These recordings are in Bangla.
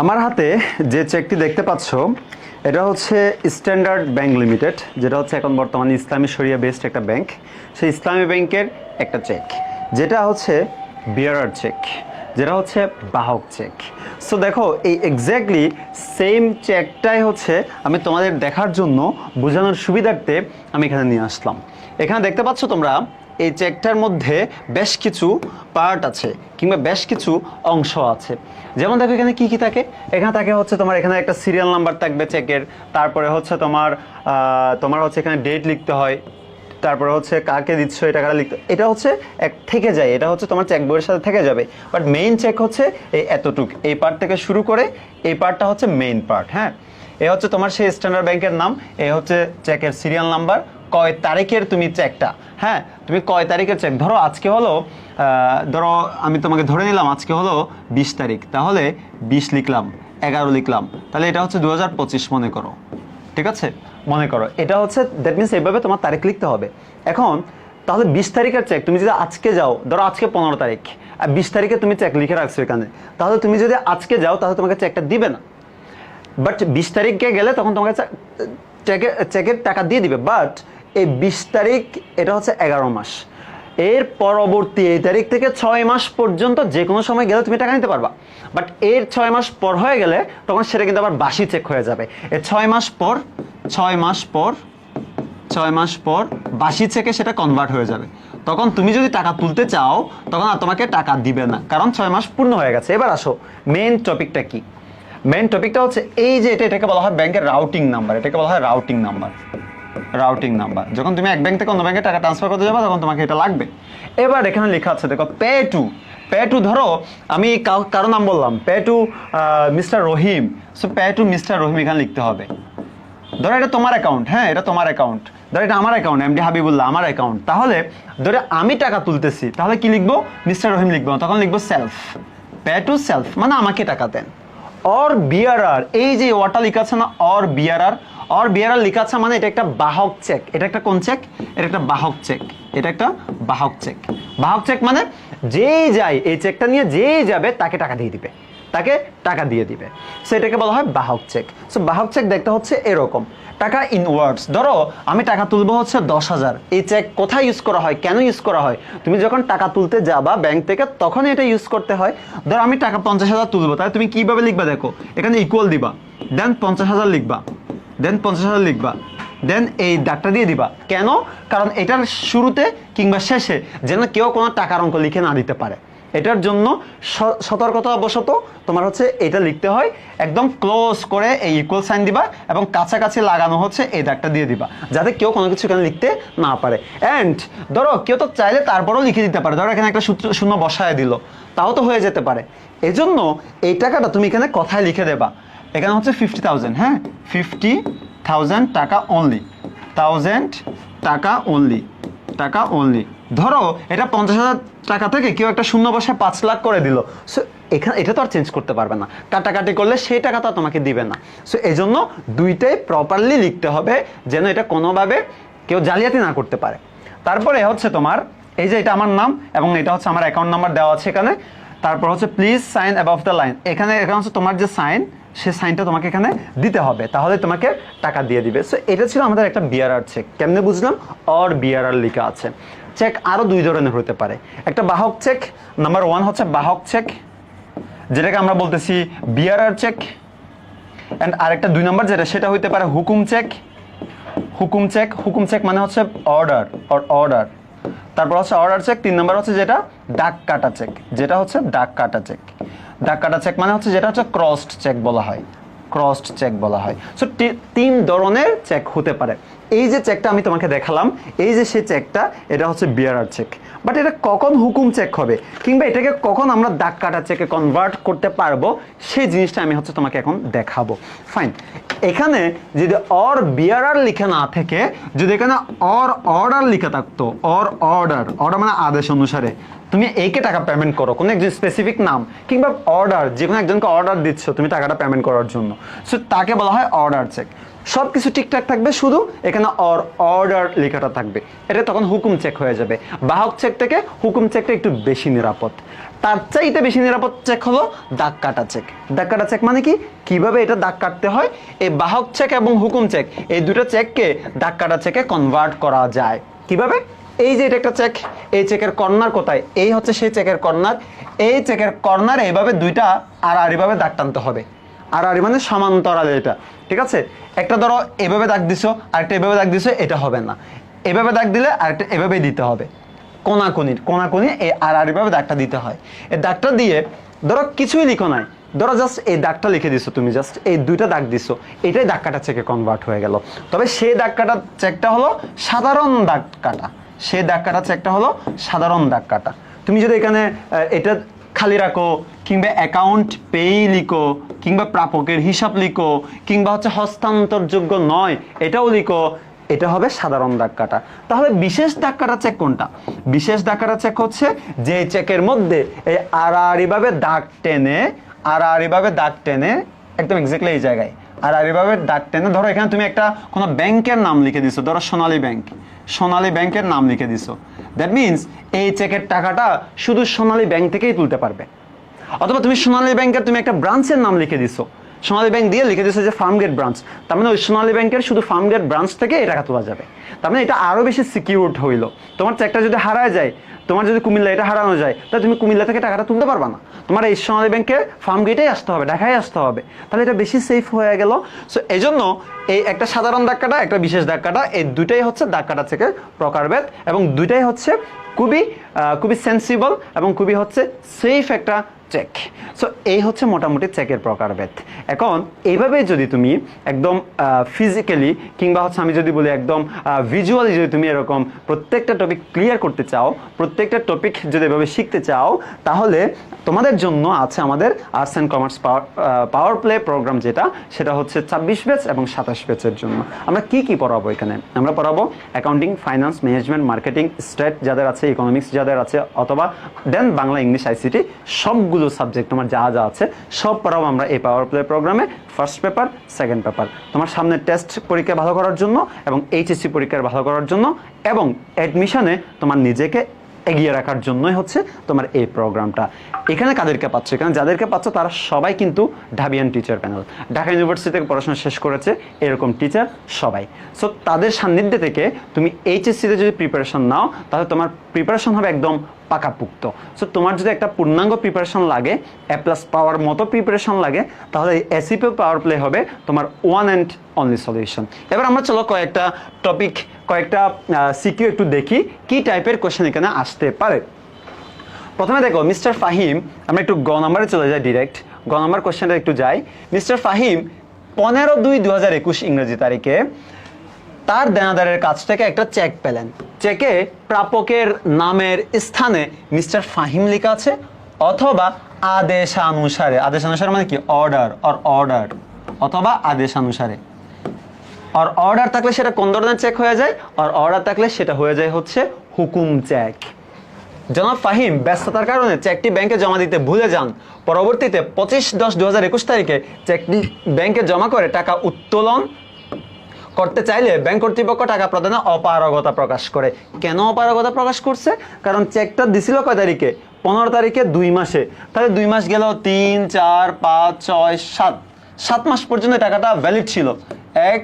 আমার হাতে যে চেকটি দেখতে পাচ্ছ, এটা হচ্ছে স্ট্যান্ডার্ড ব্যাংক লিমিটেড যেটা হচ্ছে এখন বর্তমানে ইসলামী শরিয়া বেসড একটা ব্যাংক সেই ইসলামী ব্যাংকের একটা চেক যেটা হচ্ছে বিয়ারার চেক যেটা হচ্ছে বাহক চেক সো দেখো, এই এক্স্যাক্টলি সেম চেকটাই হচ্ছে আমি তোমাদের দেখার জন্য বোঝানোর সুবিধার্থে আমি এখানে নিয়ে আসলাম। এখানে দেখতে পাচ্ছ তোমরা এই চেকটার মধ্যে বেশ কিছু পার্ট আছে কিংবা বেশ কিছু অংশ আছে। যেমন দেখো এখানে কি কি থাকে? এখানে থাকে হচ্ছে তোমার এখানে একটা সিরিয়াল নাম্বার থাকবে চেকের, তারপরে হচ্ছে তোমার তোমার হচ্ছে এখানে ডেট লিখতে হয়, তারপরে হচ্ছে কাকে দিচ্ছ এটা কারা লিখতে এটা হচ্ছে এক থেকে যায়, এটা হচ্ছে তোমার চেক বইয়ের সাথে থেকে যাবে। বাট মেইন চেক হচ্ছে এই এতটুক, এই পার্ট থেকে শুরু করে এই পার্টটা হচ্ছে মেইন পার্ট হ্যাঁ? এ হচ্ছে তোমার সেই স্ট্যান্ডার্ড ব্যাংকের নাম, এ হচ্ছে চেকের সিরিয়াল নাম্বার কয় তারিখের তুমি চেকটা হ্যাঁ তুমি কয় তারিখের চেক ধরো আজকে হলো ধরো আমি তোমাকে ধরে নিলাম, আজকে হলো বিশ তারিখ। তাহলে বিশ লিখলাম, এগারো লিখলাম। তাহলে এটা হচ্ছে দু হাজার পঁচিশ, মনে করো। ঠিক আছে? মনে করো। এটা হচ্ছে দ্যাট মিনস এইভাবে তোমার তারিখ লিখতে হবে। এখন, তাহলে বিশ তারিখের চেক তুমি যদি আজকে যাও, ধরো আজকে পনেরো তারিখ, আর বিশ তারিখে তুমি চেক লিখে রাখছো এখানে, তাহলে তুমি যদি আজকে যাও, তাহলে তোমাকে চেকটা দিবে না। বাট বিশ তারিখে গেলে তখন তোমাকে চেকের চেকের টাকা দিয়ে দিবে। বাট এই বিশ তারিখ, এটা হচ্ছে এগারো মাস। এর পরবর্তী এই তারিখ থেকে ছয় মাস পর্যন্ত যে কোনো সময় গেলে তুমি টাকা নিতে পারবা। বাট এর ছয় মাস পর হয়ে গেলে তখন সেটা কিন্তু আবার বাসি চেক হয়ে যাবে। এর ছয় মাস পর, ছয় মাস পর, ছয় মাস পর বাসি চেকে সেটা কনভার্ট হয়ে যাবে। তখন তুমি যদি টাকা তুলতে চাও, তখন আর তোমাকে টাকা দিবে না। কারণ ছয় মাস পূর্ণ হয়ে গেছে। এবার আসো মেন টপিকটা কি? মেন টপিকটা হচ্ছে এই যে এটা, এটাকে বলা হয় ব্যাংকের রাউটিং নাম্বার এটাকে বলা হয় রাউটিং নাম্বার রাউটিং নাম্বার যখন তুমি এক ব্যাংক থেকে অন্য ব্যাংকে টাকা ট্রান্সফার করতে যাবে, তখন তোমাকে এটা লাগবে। এবার এখানে লেখা আছে, দেখো পে টু পে টু ধরো, আমি কারও নাম বললাম pay to mister Rahim. So pay to mister Rahim এখানে লিখতে হবে। ধরো, এটা তোমার অ্যাকাউন্ট হ্যাঁ এটা তোমার অ্যাকাউন্ট ধরো, এটা আমার অ্যাকাউন্ট এমডি হাবিবুল্লাহ, আমার অ্যাকাউন্ট তাহলে, ধরে, আমি টাকা তুলতেছি, তাহলে কি লিখব? মিস্টার রহিম লিখব তখন লিখব সেলফ পে টু সেলফ মানে আমাকে টাকা দেন। অর বিআরআর, এই যে ওয়াটা লেখা না, অর বিআরআর অর বিআরআর লেখা মানে এটা একটা বাহক চেক। এটা একটা কোন চেক? এটা একটা বাহক চেক। এটা একটা বাহক চেক। বাহক চেক মানে যেই যায় এই চেকটা নিয়ে যেই যাবে, তাকে টাকা দিয়ে দিবে। তাকে টাকা দিয়ে দিবে। সেটাকে বলা হয় বাহক চেক। সো বাহক চেক দেখতে হচ্ছে এরকম। টাকা ইন ওয়ার্ডস ধরো, আমি টাকা তুলবো হচ্ছে দশ হাজার। এই চেক কোথায় ইউজ করা হয়? কেন ইউজ করা হয়? তুমি যখন টাকা তুলতে যাবা ব্যাংক থেকে তখন এটা ইউজ করতে হয়। ধরো, আমি টাকা পঞ্চাশ হাজার তুলবো, তাহলে তুমি কীভাবে লিখবা দেখো? এখানে ইকুয়াল দিবা। দেন পঞ্চাশ হাজার লিখবা। দেন পঞ্চাশ হাজার লিখবা। দেন এই দাগটা দিয়ে দিবা। কেন? কারণ এটার শুরুতে কিংবা শেষে যেন কেউ কোনো টাকার অঙ্ক লিখে না দিতে পারে। এটার জন্য স- সতর্কতাবশত তোমার হচ্ছে এটা লিখতে হয়, একদম ক্লোজ করে এই ইকুয়াল সাইন দিবা এবং কাছাকাছি লাগানো হচ্ছে এই দাগটা দিয়ে দিবা, যাতে কেউ কোনো কিছু এখানে লিখতে না পারে। অ্যান্ড ধরো, কেউ তো চাইলে তারপরেও লিখে দিতে পারে, ধরো এখানে একটা সূত্র, শূন্য বসায় দিল, তাও তো হয়ে যেতে পারে। এজন্য এই টাকাটা তুমি এখানে কথায় লিখে দেবা, এখানে হচ্ছে ফিফটি থাউজেন্ড হ্যাঁ? ফিফটি থাউজেন্ড টাকা অনলি থাউজেন্ড টাকা অনলি টাকা অনলি ধরো, এটা পঞ্চাশ হাজার টাকা থেকে কেউ একটা শূন্য বসায় পাঁচ লাখ করে দিল। সো এখানে, এটা তো আর চেঞ্জ করতে পারবে না। কাটাকাটি করলে সেই টাকা তো তোমাকে দিবে না। সো এই জন্য দুইটাই প্রপারলি লিখতে হবে, যেন এটা কোনোভাবে কেউ জালিয়াতি না করতে পারে। তারপরে হচ্ছে তোমার, এই যে এটা আমার নাম এবং এটা হচ্ছে আমার অ্যাকাউন্ট নাম্বার দেওয়া আছে এখানে। তারপর হচ্ছে please sign above the line এখানে এখানে হচ্ছে তোমার যে সাইন সে সাইনটা তোমাকে এখানে দিতে হবে। তাহলে তোমাকে টাকা দিয়ে দিবে। সো এটা ছিল আমাদের একটা বিআরআর চেক কেমনে বুঝলাম? অর বিআরআর লেখা আছে। চেক আরও দুই ধরনের হতে পারে। একটা বাহক চেক নাম্বার ওয়ান হচ্ছে বাহক চেক যেটাকে আমরা বলতেছি বিআরআর চেক অ্যান্ড আরেকটা দুই নম্বর যেটা, সেটা হইতে পারে হুকুম চেক হুকুম চেক হুকুম চেক মানে হচ্ছে অর্ডার অর অর্ডার তারপর হচ্ছে অর্ডার চেক তিন নম্বর হচ্ছে যেটা ডাক কাটা চেক যেটা হচ্ছে ডাক কাটা চেক ডাক কাটা চেক মানে হচ্ছে যেটা হচ্ছে ক্রসড চেক বলা হয়। ক্রসড চেক বলা হয়। সো তিন ধরনের চেক হতে পারে। এই যে চেকটা আমি তোমাকে দেখালাম, এই যে সেই চেকটা এটা হচ্ছে বিয়ারার চেক বাট এটা কখন হুকুম চেক হবে? কিংবা এটাকে কখন আমরা দাগ কাটা চেকে কনভার্ট করতে পারব? সেই জিনিসটা আমি হচ্ছে তোমাকে এখন দেখাবো। ফাইন এখানে যদি অর বিয়ারার লিখে না থেকে, যদি এখানে অর অর্ডার লিখে থাকতো অর অর্ডার অর্ডার মানে আদেশ অনুসারে তুমি একে টাকা পেমেন্ট করো, কোনো একজন স্পেসিফিক নাম কিংবা অর্ডার যে কোনো একজনকে অর্ডার দিচ্ছ তুমি টাকাটা পেমেন্ট করার জন্য। সো তাকে বলা হয় অর্ডার চেক সব কিছু ঠিকঠাক থাকবে, শুধু এখানে অর অর্ডার লেখাটা থাকবে। এটা তখন হুকুম চেক হয়ে যাবে। বাহক চেক থেকে হুকুম চেকটা একটু বেশি নিরাপদ। তার চাইতে বেশি নিরাপদ চেক হলো দাগ কাটা চেক দাগ কাটা চেক মানে কি? কীভাবে এটা দাগ কাটতে হয়? এই বাহক চেক এবং হুকুম চেক এই দুটো চেককে দাগ কাটা চেকে কনভার্ট করা যায়। কীভাবে? এই যে এটা একটা চেক এই চেকের কর্নার কোথায়? এই হচ্ছে সেই চেকের কর্নার এই চেকের কর্নার এইভাবে দুইটা আর আড়িভাবে দাগ টানতে হবে। আর আড়ি মানে সমান্তরালে এটা, ঠিক আছে? একটা ধরো এভাবে দাগ দিছো, আরেকটা এভাবে দাগ দিছো, এটা হবে না। এভাবে দাগ দিলে আরেকটা এভাবেই দিতে হবে। কোনাকুনির, কোনাকুনি এই আর আড়িভাবে দাগটা দিতে হয়। এই দাগটা দিয়ে ধরো কিছুই লিখো নাই, ধরো জাস্ট এই দাগটা লিখে দিছো তুমি জাস্ট এই দুইটা দাগ দিছো, এটাই দাগ কাটা চেকে কনভার্ট হয়ে গেল। তবে সেই দাগ কাটা চেকটা হলো সাধারণ দাগ কাটা। সেই দাগ কাটা চেকটা হলো সাধারণ দাগ কাটা তুমি যদি এখানে এটা খালি রাখো, কিংবা অ্যাকাউন্ট পেই লিখো, কিংবা প্রাপকের হিসাব লিখো, কিংবা হচ্ছে হস্তান্তরযোগ্য নয়, এটাও লিখো, এটা হবে সাধারণ দাগ কাটা তাহলে বিশেষ দাগ কাটা চেক কোনটা? বিশেষ দাগ কাটা চেক হচ্ছে যে চেকের মধ্যে এই আড়াআড়িভাবে দাগ টেনে, আড়াআড়িভাবে দাগ টেনে, একদম এক্স্যাক্টলি এই জায়গায়। আর আড়াআড়িভাবে দাগ টেনে, ধরো এখানে তুমি একটা কোনো ব্যাংকের নাম লিখে দিছো, ধরো সোনালী ব্যাংক। সোনালী ব্যাংকের নাম লিখে দিছো। দ্যাট মিনস এই চেকের টাকাটা শুধু সোনালী ব্যাংক থেকেই তুলতে পারবে। অথবা তুমি সোনালী ব্যাংকের তুমি একটা ব্রাঞ্চের নাম লিখে দিছো। সোনালী ব্যাংক দিয়ে লিখে দিছো যে ফার্মগেট ব্রাঞ্চ। তার মানে ওই সোনালী ব্যাংকের শুধু ফার্মগেট ব্রাঞ্চ থেকে এই টাকা তোলা যাবে। তার মানে এটা আরও বেশি সিকিউরড হইল। তোমার চেকটা যদি হারায় যায় তোমার যদি কুমিল্লা এটা হারানো যায় তাহলে তুমি কুমিল্লা থেকে টাকাটা তুলতে পারবা না। তোমার এই সোনালী ব্যাংকে ফার্ম গেটেই আসতে হবে, ঢাকায় আসতে হবে। তাহলে এটা বেশি সেফ হয়ে গেল। সো এই জন্য এই একটা সাধারণ দাক্কাটা একটা বিশেষ দাক্কাটা এই দুটাই হচ্ছে ধাক্কাটা থেকে প্রকারভেদ এবং দুইটাই হচ্ছে খুবই খুবই সেন্সিবল এবং খুবই হচ্ছে সেফ একটা চেক সো এই হচ্ছে মোটামুটি চেকের প্রকারভেদ। এখন, এইভাবে যদি তুমি একদম ফিজিক্যালি কিংবা হচ্ছে আমি যদি বলি একদম ভিজুয়ালি যদি তুমি এরকম প্রত্যেকটা টপিক ক্লিয়ার করতে চাও, প্রত্যেকটা টপিক যদি এভাবে শিখতে চাও, তাহলে তোমাদের জন্য আছে আমাদের arts and commerce power power play programme যেটা, সেটা হচ্ছে ছাব্বিশ ব্যাচ এবং সাতাশ ব্যাচের জন্য। আমরা কি কি পড়াবো এখানে? আমরা পড়াবো accounting finance management marketing stat যাদের আছে ইকোনমিক্স যাদের আছে, অথবা দেন বাংলা ইংলিশ আইসিটি সবগুলো সাবজেক্ট তোমার যা যা আছে, সব পড়াবো আমরা এই পাওয়ার প্লে প্রোগ্রামে ফার্স্ট পেপার সেকেন্ড পেপার তোমার সামনে টেস্ট পরীক্ষা ভালো করার জন্য এবং এইচএসসি পরীক্ষার ভালো করার জন্য এবং অ্যাডমিশনে তোমার নিজেকে এগিয়ে রাখার জন্যই হচ্ছে তোমার এই প্রোগ্রামটা এখানে কাদেরকে পাচ্ছ? এখানে যাদেরকে পাচ্ছ, তারা সবাই কিন্তু ঢাবিয়ান টিচার প্যানেল ঢাকা ইউনিভার্সিটি থেকে পড়াশোনা শেষ করেছে এরকম টিচার সবাই। সো তাদের সান্নিধ্যে থেকে তুমি এইচএসসিতে যদি প্রিপারেশন নাও, তাহলে তোমার প্রিপারেশন হবে একদম পাকাপুক্ত। সো তোমার যদি একটা পূর্ণাঙ্গ প্রিপারেশন লাগে এ প্লাস পাওয়ার মতো প্রিপারেশন লাগে, তাহলে এসিপি পাওয়ার প্লে হবে তোমার ওয়ান অ্যান্ড অনলি সলিউশন এবার আমরা চলো কয়েকটা টপিক কয়েকটা সিকিউ একটু দেখি কি টাইপের কোশ্চেন এখানে আসতে পারে। প্রথমে দেখো মিস্টার ফাহিম, আমরা একটু গ নাম্বারে চলে যাই ডিরেক্ট গ নাম্বার কোশ্চেনটা একটু যাই। মিস্টার ফাহিম, পনেরো দুই দু হাজার একুশ ইংরেজি তারিখে তার দেনাদারের কাছ থেকে একটা চেক পেলেন। চেকে প্রাপকের নামের স্থানে মিস্টার ফাহিম লেখা আছে, অথবা আদেশানুসারে। আদেশানুসারে মানে কি? অর্ডার, অর অর্ডার, অথবা আদেশানুসারে। আর অর্ডার থাকলে সেটা কোন ধরনের চেক হয়ে যায়? আর অর্ডার থাকলে সেটা হয়ে যায় হচ্ছে হুকুম চেক। জনাব ফাহিম, ব্যস্ততার কারণে চেকটি ব্যাংকে জমা দিতে ভুলে যান। পরবর্তীতে পঁচিশ দশ দু তারিখে চেকটি ব্যাংকে জমা করে টাকা উত্তোলন করতে চাইলে ব্যাংক কর্তৃপক্ষ টাকা প্রদানে অপারগতা প্রকাশ করে। কেন অপারগতা প্রকাশ করছে? কারণ চেকটা দিছিল কয় তারিখে? পনেরো তারিখে দুই মাসে। তাহলে দুই মাস গেল, তিন, চার, পাঁচ, ছয়, সাত। সাত মাস পর্যন্ত টাকাটা ভ্যালিড ছিল। এক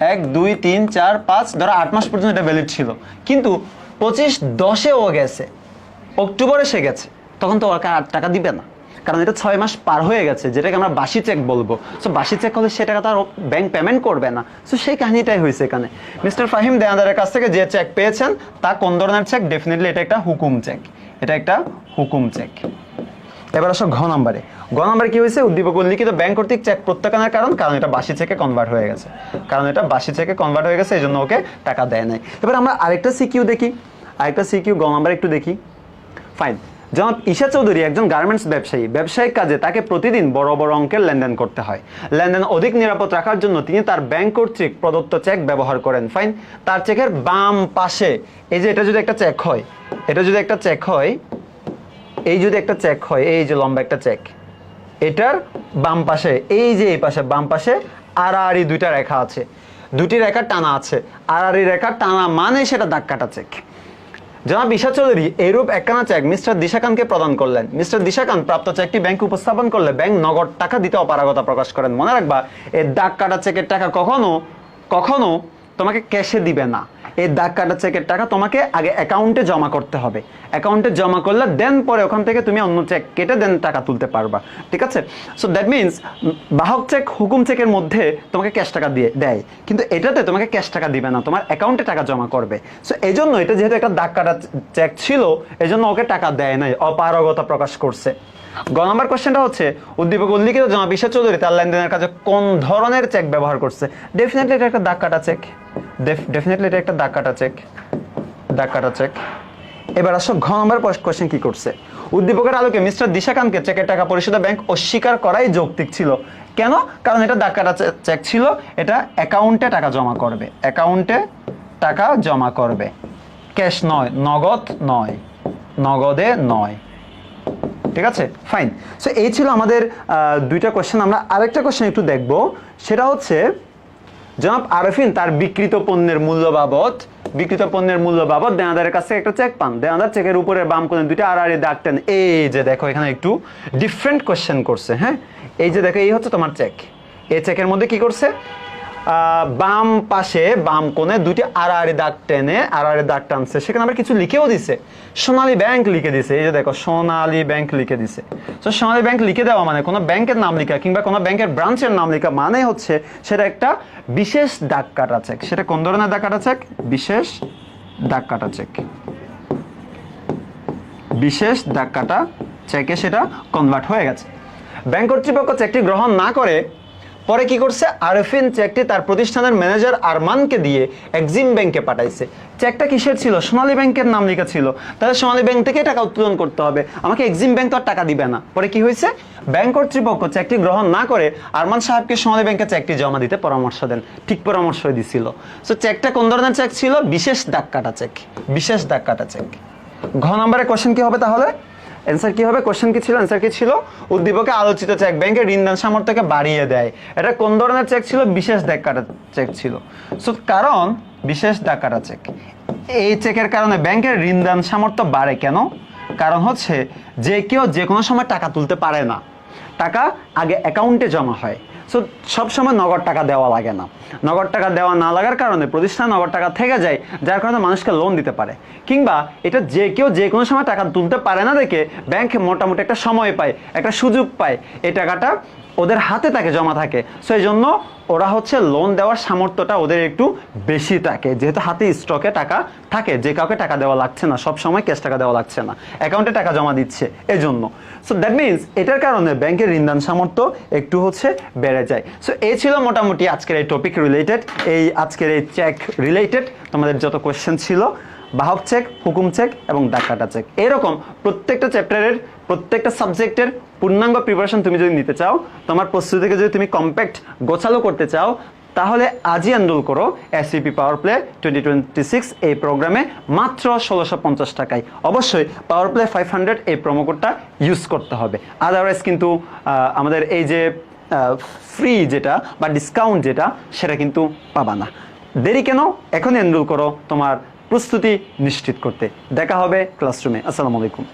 এক, দুই, তিন, চার, পাঁচ, ধরো আট মাস পর্যন্ত এটা ভ্যালিড ছিল। কিন্তু পঁচিশ দশে ও গেছে। অক্টোবরে সে গেছে। তখন তো ওকে আর টাকা দিবে না। কারণ এটা ছয় মাস পার হয়ে গেছে, যেটাকে আমরা বাসি চেক বলব। সো বাসি চেক হলে সে টাকা তার ব্যাংক পেমেন্ট করবে না। সো সেই কাহিনীটাই হয়েছে এখানে। মিস্টার ফাহিম দেয়াদারের কাছ থেকে যে চেক পেয়েছেন, তা কোন ধরনের চেক ডেফিনেটলি এটা একটা হুকুম চেক এটা একটা হুকুম চেক এবার আসো ঘ নম্বরে। ঘ নম্বরে কি হয়েছে? উদ্দীপক উল্লিখিত ব্যাংক কর্তৃক চেক প্রত্যাখ্যানের কারণ কারণ এটা বাসি চেকে কনভার্ট হয়ে গেছে। কারণ এটা বাসি চেকে কনভার্ট হয়ে গেছে এই জন্য ওকে টাকা দেয় নাই। এবার আমরা আরেকটা সিকিউ দেখি। আরেকটা সিকিউ গ নম্বরে একটু দেখি। ফাইন জনাব ঈশা চৌধুরী একজন গার্মেন্টস ব্যবসায়ী। ব্যবসায়িক কাজে তাকে প্রতিদিন বড় বড় অঙ্কের লেনদেন করতে হয়। লেনদেন অধিক নিরাপদ রাখার জন্য তিনি তার ব্যাংক কর্তৃক প্রদত্ত চেক ব্যবহার করেন। ফাইন তার চেকের বাম পাশে, এই যে এটা যদি একটা চেক হয়, এটা যদি একটা চেক হয়, এই যদি একটা চেক হয়, এই যে লম্বা একটা চেক এটার বাম পাশে, এই যে এই পাশে, বাম পাশে আড়াআড়ি দুইটা রেখা আছে। দুটি রেখা টানা আছে। আড়াআড়ি রেখা টানা মানে সেটা দাগ কাটা চেক জনাব ঈশা চৌধুরী, এরূপ একখানা চেক মিস্টার দিশাকান্তকে প্রদান করলেন। মিস্টার দিশাকান্ত প্রাপ্ত চেকটি ব্যাংক উপস্থাপন করলে ব্যাংক নগদ টাকা দিতে অপারগতা প্রকাশ করেন। মনে রাখবা, এই দাগ কাটা চেকের টাকা কখনো কখনো তোমাকে ক্যাশে দিবে না। এই দাগ কাটা চেকের টাকা তোমাকে আগে অ্যাকাউন্টে জমা করতে হবে। অ্যাকাউন্টে জমা করলে দেন পরে ওখান থেকে তুমি অন্য চেক কেটে দেন টাকা তুলতে পারবা। ঠিক আছে? সো দ্যাট মিনস বাহক চেক হুকুম চেকের মধ্যে তোমাকে ক্যাশ টাকা দিয়ে দেয়। কিন্তু এটাতে তোমাকে ক্যাশ টাকা দিবে না, তোমার অ্যাকাউন্টে টাকা জমা করবে। সো এই জন্য এটা যেহেতু একটা দাগ কাটা চেক ছিল এই জন্য ওকে টাকা দেয় নাই, অপারগতা প্রকাশ করছে। গ নম্বর কোশ্চেনটা হচ্ছে, উদ্দীপক উল্লিখিত জমা বিশ্ব চৌধুরী তার লেনদেনের কাজে কোন ধরনের চেক ব্যবহার করছে? ডেফিনেটলি এটা একটা দাগ কাটা চেক। ডেফিনেটলি এটা একটা দাগ কাটা চেক। দাগ কাটা চেক। এবার আসো ঘ নম্বর কোশ্চেন কি করছে? উদ্দীপকের আলোকে মিস্টার দিশাকান্তকে চেকের টাকা পরিশোধে ব্যাংক অস্বীকার করাই যৌক্তিক ছিল। কেন? কারণ এটা দাগ কাটা চেক ছিল। এটা অ্যাকাউন্টে টাকা জমা করবে। অ্যাকাউন্টে টাকা জমা করবে। ক্যাশ নয়, নগদ নয়। নগদে নয়। ঠিক আছে? ফাইন সো এই ছিল আমাদের দুইটা কোয়েশ্চেন আমরা আরেকটা কোয়েশ্চেন একটু দেখব। সেটা হচ্ছে, জনাব আরফিন তার বিকৃত পণ্যের মূল্য বাবদ, বিকৃত পণ্যের মূল্য বাবদ দেনাদারের কাছে একটা চেক পান। দেনাদার চেকের উপরে বাম কোণে দুইটা আর আর দাগ টেন। এই যে দেখো, এখানে একটু ডিফারেন্ট কোশ্চেন করছে হ্যাঁ? এই যে দেখো, এই হচ্ছে তোমার চেক এই চেকের মধ্যে কি করছে? বাম পাশে, বাম কোণে দুইটি আড়াআড়ি দাগ টেনে আড়াআড়ি দাগ টানছে। সেখানে আবার কিছু লিখেও দিছে। সোনালী ব্যাংক লিখে দিছে। এই যে দেখো, সোনালী ব্যাংক লিখে দিছে। তো সোনালী ব্যাংক লিখে দেওয়া মানে কোনো ব্যাংকের নাম লেখা কিংবা কোনো ব্যাংকের ব্রাঞ্চের নাম লেখা মানে হচ্ছে সেটা একটা বিশেষ দাগ কাটা চেক। সেটা কোন ধরনের দাগ কাটা চেক? বিশেষ দাগ কাটা চেক। বিশেষ দাগ কাটা চেকে সেটা কনভার্ট হয়ে গেছে। ব্যাংক কর্তৃপক্ষ চেকটি গ্রহণ না করে পরে কি করছে? আরফিন চেকটি তার প্রতিষ্ঠানের ম্যানেজার আরমানকে দিয়ে এক্সিম ব্যাংকে পাঠাইছে। চেকটা কিসের ছিল? সোনালী ব্যাংকের নাম লেখা ছিল। তাহলে সোনালী ব্যাংক থেকে টাকা উত্তোলন করতে হবে। আমাকে এক্সিম ব্যাংক তো আর টাকা দিবে না। পরে কি হয়েছে? ব্যাংক কর্তৃপক্ষ চেকটি গ্রহণ না করে আরমান সাহেবকে সোনালী ব্যাংকে চেকটি জমা দিতে পরামর্শ দেন। ঠিক পরামর্শ দিছিল। সো চেকটা কোন ধরনের চেক ছিল? বিশেষ দাগ কাটা চেক বিশেষ দাগ কাটা চেক ঘ নম্বরের কোশ্চেন কি হবে তাহলে? অ্যান্সার কি হবে? কোশ্চেন কি ছিল? অ্যান্সার কি ছিল? উদ্দীপকে আলোচিত চেক ব্যাংকের ঋণদান সামর্থ্যকে বাড়িয়ে দেয়। এটা কোন ধরনের চেক ছিল? বিশেষ কাটা চেক ছিল। সো কারণ বিশেষ কাটা চেক এই চেকের কারণে ব্যাংকের ঋণদান সামর্থ্য বাড়ে কেন? কারণ হচ্ছে যে কেউ যে কোনো সময় টাকা তুলতে পারে না। টাকা আগে অ্যাকাউন্টে জমা হয়। সো সবসময় নগদ টাকা দেওয়া লাগে না। নগদ টাকা দেওয়া না লাগার কারণে প্রতিষ্ঠান নগদ টাকা থেকে যায়, যার কারণে মানুষকে লোন দিতে পারে। কিংবা এটা যে কেউ যে কোনো সময় টাকা তুলতে পারে না দেখে ব্যাংক মোটামুটি একটা সময় পায়, একটা সুযোগ পায়। এই টাকাটা ওদের হাতে তাকে জমা থাকে। সো এই জন্য ওরা হচ্ছে লোন দেওয়ার সামর্থ্যটা ওদের একটু বেশি থাকে। যেহেতু হাতে স্টকে টাকা থাকে, যে কাউকে টাকা দেওয়া লাগছে না সব সময় ক্যাশ টাকা দেওয়া লাগছে না। অ্যাকাউন্টে টাকা জমা দিচ্ছে এই জন্য সো দ্যাট মিনস এটার কারণে ব্যাংকের ঋণদান সামর্থ্য একটু হচ্ছে বেড়ে যায়। সো এই ছিল মোটামুটি আজকের এই টপিক রিলেটেড এই আজকের এই চেক রিলেটেড তোমাদের যত কোয়েশ্চেন ছিল বাহক চেক হুকুম চেক এবং ডাকাটা চেক এরকম প্রত্যেকটা চ্যাপ্টারের প্রত্যেকটা সাবজেক্টের পূর্ণাঙ্গ প্রিপারেশন তুমি যদি নিতে চাও, তোমার প্রস্তুতিকে যদি তুমি কম্প্যাক্ট গোছালো করতে চাও, তাহলে আজই এনরোল করো ACP power play twenty twenty six এই প্রোগ্রামে মাত্র ষোলোশো পঞ্চাশ টাকায়। অবশ্যই পাওয়ার প্লে ফাইভ হান্ড্রেড এই প্রোমো কোডটা ইউজ করতে হবে। আদারওয়াইজ কিন্তু আমাদের এই যে ফ্রি যেটা বা ডিসকাউন্ট যেটা, সেটা কিন্তু পাবা না। দেরি কেন? এখন এনরোল করো তোমার প্রস্তুতি নিশ্চিত করতে। দেখা হবে ক্লাসরুমে আসসালামু আলাইকুম।